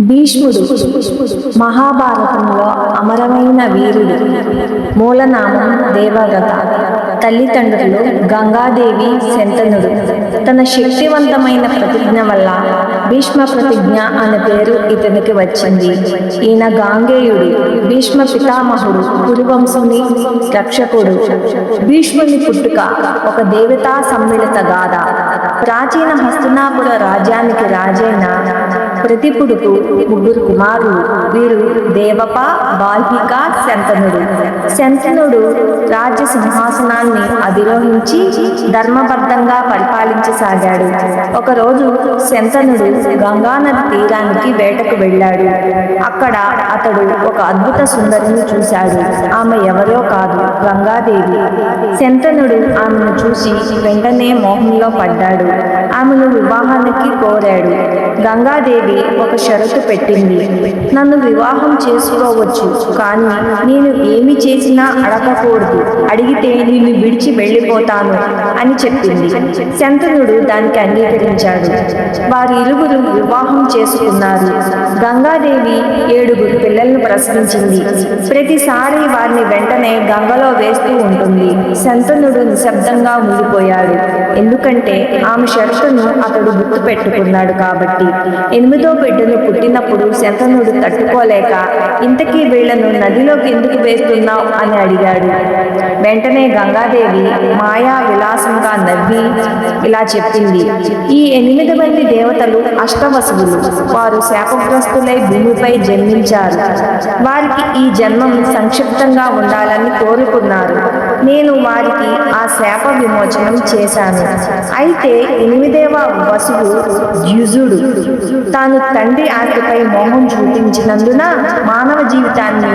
భీష్ముడు మహాభారతంలో అమరమైన వీరుడు. మూలనామం దేవగత తల్లిదండ్రులు గంగాదేవి శంతనుడు. తన శక్తివంతమైన ప్రతిజ్ఞ వల్ల భీష్మ ప్రతిజ్ఞ అనే పేరు ఇతనికి వచ్చింది. ఈయన గాంగేయుడు భీష్మ పితామహుడు కురువంశుని రక్షకుడు. భీష్ముని పుట్టుక ఒక దేవతా సమ్మిళిత గాథ. ప్రాచీన హస్తినాపుర రాజ్యానికి రాజైన ప్రతిపుడుకు ముగ్గురు కుమారులు. వీరు దేవప బాల్హిక శంతనుడు. శంతనుడు రాజ్య సింహాసనాన్ని అధిరోహించి ధర్మబద్ధంగా పరిపాలించసాగాడు. ఒకరోజు శంతనుడు గంగానది తీరానికి వేటకు వెళ్ళాడు. అక్కడ అతడు ఒక అద్భుత సుందరిని చూశాడు. ఆమె ఎవరో కాదు గంగాదేవి. శంతనుడు ఆమెను చూసి వెంటనే మోహంలో పడ్డాడు. ఆమెను వివాహానికి కోరాడు. గంగాదేవి ఒక షరతు పెట్టింది. నన్ను వివాహం చేసుకోవచ్చు కానీ నేను ఏమి చేసినా అడగకూడదు. అడిగితే నిన్ను విడిచి వెళ్ళిపోతాను అని చెప్పింది. శంతనుడు దానికి అంగీకరించాడు. వారి ఇరువురు వివాహం చేసుకున్నారు. గంగాదేవి ఏడుగురు పిల్లలను ప్రసవించింది. ప్రతిసారి వారిని వెంటనే గంగలో వేస్తూ ఉంటుంది. శంతనుడు నిశ్శబ్దంగా ఉండిపోయాడు ఎందుకంటే ఆమె షరతును అతడు గుర్తు పెట్టుకున్నాడు కాబట్టి. ఎనిమిది బిడ్డను పుట్టినప్పుడు శంతనుడు తట్టుకోలేక ఇంతకీ వీళ్ళను నదిలోకి ఎందుకు వేస్తున్నావు? అని అడిగాడు. వెంటనే గంగాదేవి మాయా విలాసంగా నవ్వి ఇలా చెప్పింది ఈ ఎనిమిది మంది దేవతలు అష్టవసువులు. వారు శాపగ్రస్తులై భూమిపై జన్మించారు. వారికి ఈ జన్మం సంక్షిప్తంగా ఉండాలని కోరుకున్నారు. నేను వారికి ఆ శాప విమోచనం చేశాను. అయితే ఎనిమిదేవ వసువు యుజుడు తాను తండ్రి ఆస్తిపై మోహం చూపించినందున మానవ జీవితాన్ని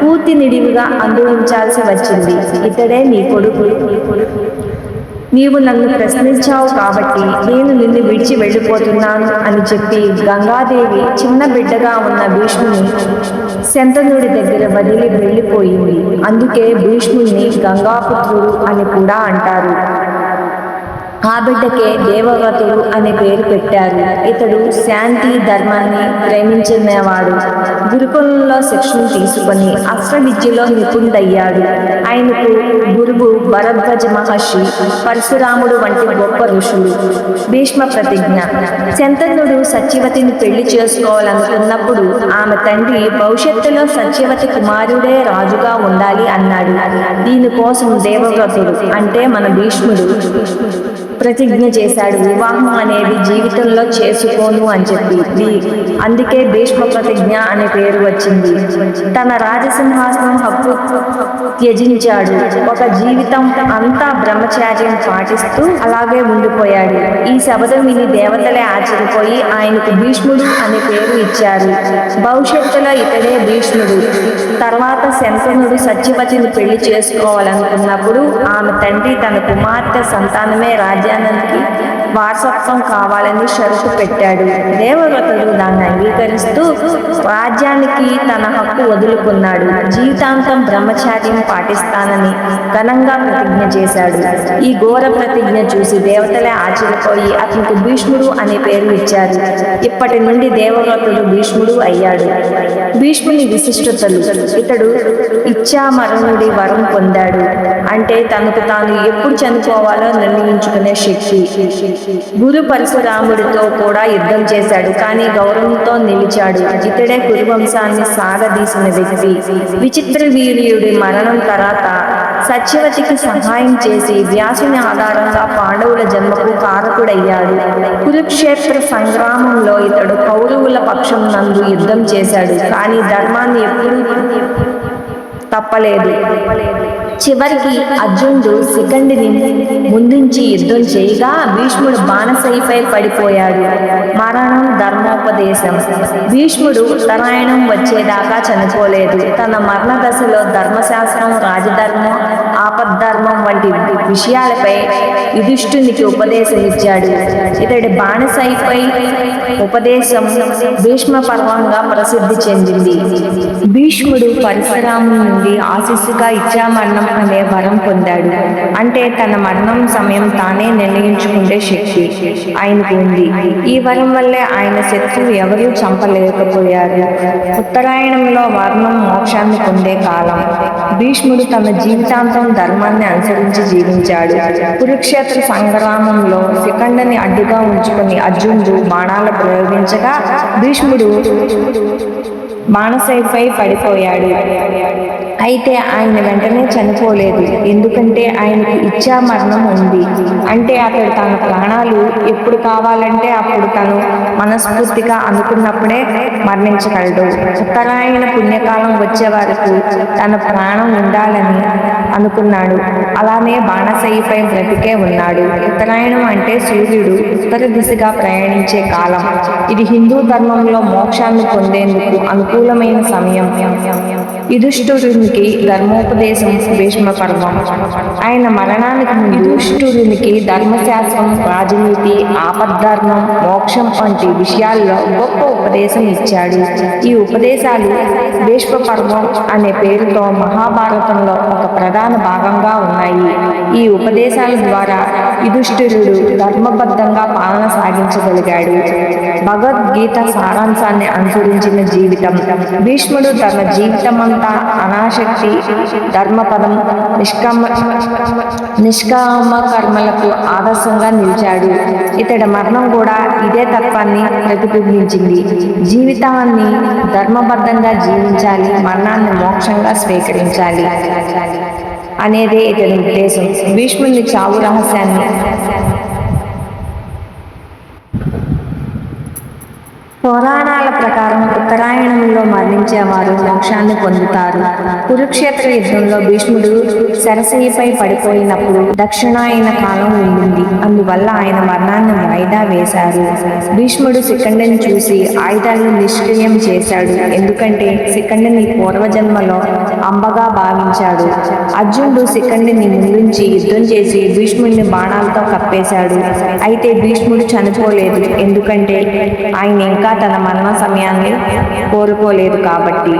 పూర్తి నిడివిగా అనుభవించాల్సి వచ్చింది. ఇతడే నీ కొడుకు. నీవు నన్ను ప్రశ్నించావు కాబట్టి నేను నిన్ను విడిచి వెళ్ళిపోతున్నాను అని చెప్పి గంగాదేవి చిన్న బిడ్డగా ఉన్న భీష్ముని శంతనుడి దగ్గర వదిలి వెళ్ళిపోయింది. అందుకే భీష్ముని గంగాపుత్రుడు అని కూడా అంటారు. ఆ బిడ్డకే దేవవ్రతుడు అనే పేరు పెట్టారు. ఇతడు శాంతి ధర్మాన్ని ప్రేమించినవాడు. గురుకులంలో శిక్షణ తీసుకొని అస్త్ర విద్యలో నిపుణుడయ్యాడు. ఆయనకు గురువు భరద్వాజ మహర్షి పరశురాముడు వంటి గొప్ప ఋషులు. భీష్మ ప్రతిజ్ఞ శంతనుడు సత్యవతిని పెళ్ళి చేసుకోవాలనుకున్నప్పుడు ఆమె తండ్రి భవిష్యత్తులో సత్యవతి కుమారుడే రాజుగా ఉండాలి అన్నాడు. దీనికోసం దేవవ్రతుడు అంటే మన భీష్ముడు. ప్రతిజ్ఞ చేశాడు. వివాహం అనేది జీవితంలో చేసుకోను అని చెప్పి. అందుకే భీష్మ ప్రతిజ్ఞ అనే పేరు వచ్చింది. తన రాజసింహాసనం హక్కు త్యజించాడు. ఒక జీవితం అంతా బ్రహ్మచార్యం పాటిస్తూ అలాగే ఉండిపోయాడు. ఈ శబదం విని దేవతలే ఆశ్చర్యపోయి ఆయనకు భీష్ముడు అనే పేరు ఇచ్చారు. భవిష్యత్తులో ఇతడే భీష్ముడు. తర్వాత శంతనుడు సత్యవతిని పెళ్ళి చేసుకోవాలనుకున్నప్పుడు ఆమె తండ్రి తన కుమార్తె సంతానమే రాజ్యానికి వారసత్వం కావాలని షరతు పెట్టాడు. దేవవ్రతుడు దాన్ని అంగీకరిస్తూ రాజ్యానికి తన హక్కు వదులుకున్నాడు. జీవితాంతం బ్రహ్మచార్యం పాటిస్తానని ఘనంగా ప్రతిజ్ఞ చేశాడు. ఈ ఘోర ప్రతిజ్ఞ చూసి దేవతలే ఆశ్చర్యపోయి అతనికి భీష్ముడు అనే పేరు ఇచ్చారు. ఇప్పటి నుండి దేవవ్రతుడు భీష్ముడు అయ్యాడు. భీష్ముని విశిష్టతలు. ఇతడు ఇచ్చామరణుడి వరం పొందాడు. అంటే తనకు తాను ఎప్పుడు చనిపోవాలో నిర్ణయించుకునే శక్తి. గురు పరశురాముడితో కూడా యుద్ధం చేశాడు. కానీ గౌరవంతో నిలిచాడు. ఇతడే కురువంశాన్ని సాగదీసిన వ్యక్తి. విచిత్ర వీర్యుడి మరణం తర్వాత సత్యవతికి సహాయం చేసి వ్యాసుని ఆధారంగా పాండవుల జన్మకు కారకుడయ్యాడు. కురుక్షేత్ర సంగ్రామంలో ఇతడు కౌరవుల పక్షం నందు యుద్ధం చేశాడు. కానీ ధర్మాన్ని ఎప్పుడూ తప్పలేదు. చివరికి అర్జునుడు శిఖండిని ముందుంచి యుద్ధం చేయగా భీష్ముడు బాణసైపై పడిపోయాడు. మరణం ధర్మోపదేశం. భీష్ముడు ఉత్తరాయణం వచ్చేదాకా చనిపోలేదు. తన మరణ దశలో ధర్మశాస్త్రం రాజధర్మం ఆపద్ధర్మం వంటి విషయాలపై యుధిష్ఠునికి ఉపదేశం ఇచ్చాడు. ఇతడి బాణసైపై ఉపదేశం భీష్మ పర్వంగా ప్రసిద్ధి చెందింది. భీష్ముడు పరశురాము నుండి ఆశీస్సుగా ఇచ్చామరణం అనే వరం పొందాడు. అంటే తన మరణం సమయం తానే నిర్ణయించుకునే శక్తి ఆయనకు ఉంది. ఈ వరం వల్లే ఆయన శత్రువు ఎవరూ చంపలేకపోయారు. ఉత్తరాయణంలో వర్ణం మోక్షాన్ని పొందే కాలం. భీష్ముడు తన జీవితాంతం ధర్మాన్ని అనుసరించి జీవించాడు. కురుక్షేత్ర సంగ్రామంలో శిఖండని అడ్డుగా ఉంచుకుని అర్జునుడు బాణాలు ప్రయోగించగా భీష్ముడు బాణసైపై పడిపోయాడు. అయితే ఆయన వెంటనే చనిపోలేదు. ఎందుకంటే ఆయనకు ఇచ్చా మరణం ఉంది. అంటే అతడు తన ప్రాణాలు ఎప్పుడు కావాలంటే అప్పుడు తను మనస్ఫూర్తిగా అనుకున్నప్పుడే మరణించగలడు. ఉత్తరాయణ పుణ్యకాలం వచ్చే వరకు తన ప్రాణం ఉండాలని అనుకున్నాడు. అలానే బాణసైపై బ్రతికే ఉన్నాడు. ఉత్తరాయణం అంటే సూర్యుడు ఉత్తర దిశగా ప్రయాణించే కాలం. ఇది హిందూ ధర్మంలో మోక్షాన్ని పొందేందుకు అనుకూలమైన సమయం. దుష్టునికి ధర్మోపదేశం భీష్మ పర్వం. ఆయన మరణానికి ముందు ధర్మశాస్త్రం రాజనీతి ఆపద్ధర్మం మోక్షం వంటి విషయాల్లో గొప్ప ఉపదేశం ఇచ్చాడు. ఈ ఉపదేశాలు భీష్మ పర్వం అనే పేరుతో మహాభారతంలో ఒక ప్రధాన భాగంగా ఉన్నాయి. ఈ ఉపదేశాల ద్వారా యుధిష్ఠిరుడు ధర్మబద్ధంగా పాలన సాగించగలిగాడు. భగవద్గీత సారాంశాన్ని అనుసరించిన జీవితం. భీష్ముడు తన జీవితమంతా ఆసక్తి ధర్మపదం నిష్కామ నిష్కామ కర్మలకు ఆదర్శంగా నిలిచాడు. ఇతడి మరణం కూడా ఇదే తత్వాన్ని ప్రతిబింబించింది. జీవితాన్ని ధర్మబద్ధంగా జీవించాలి మరణాన్ని మోక్షంగా స్వీకరించాలి అనేదే ఇతని ఉద్దేశం. భీష్ముని చావు రహస్యాన్ని పురాణాల ప్రకారం ఉత్తరాయణంలో మరణించేవారు మోక్షాన్ని పొందుతారు. కురుక్షేత్ర యుద్ధంలో భీష్ముడు సరసయ్యపై పడిపోయినప్పుడు దక్షిణాయన కాలం ఉండింది. అందువల్ల ఆయన మరణాన్ని వాయిదా వేశారు. భీష్ముడు శిఖండిని చూసి ఆయుధాలను నిష్క్రియం చేశాడు. ఎందుకంటే శిఖండిని పూర్వజన్మలో అంబగా భావించాడు. అర్జునుడు శిఖండిని ముందుంచి యుద్ధం చేసి భీష్ముడిని బాణాలతో కప్పేశాడు. అయితే భీష్ముడు చనిపోలేదు. ఎందుకంటే ఆయన ఇంకా తన మరణ సమయాన్ని కోరుకోలేదు కాబట్టి.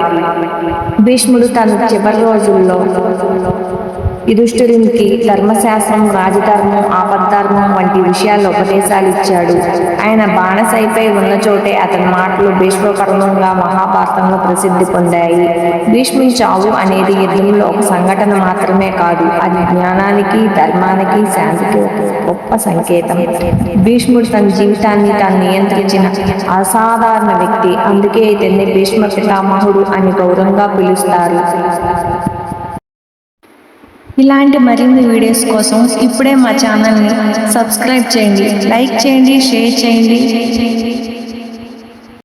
భీష్ముడు తన చివరి రోజుల్లో యుధిష్ఠిరునికి ధర్మశాస్త్రం రాజధర్మం ఆపద్ధర్మం వంటి విషయాల్లో ఉపదేశాలు ఇచ్చాడు ఆయన బాణసైపై ఉన్న చోటే అతని మాటలు భీష్మకర్మంగా మహాభారతంలో ప్రసిద్ధి పొందాయి. భీష్మి చావు అనేది యుద్ధంలో ఒక సంఘటన మాత్రమే కాదు అది జ్ఞానానికి ధర్మానికి శాంతికి గొప్ప సంకేతం. భీష్ముడు తన జీవితాన్ని తాను నియంత్రించిన అసాధారణ వ్యక్తి. అందుకే ఇతన్ని భీష్మ పితామహుడు అని గౌరవంగా పిలుస్తారు. ఇలాంటి మరిన్ని వీడియోస్ కోసం ఇప్పుడే మా ఛానల్ని సబ్స్క్రైబ్ చేయండి లైక్ చేయండి షేర్ చేయండి.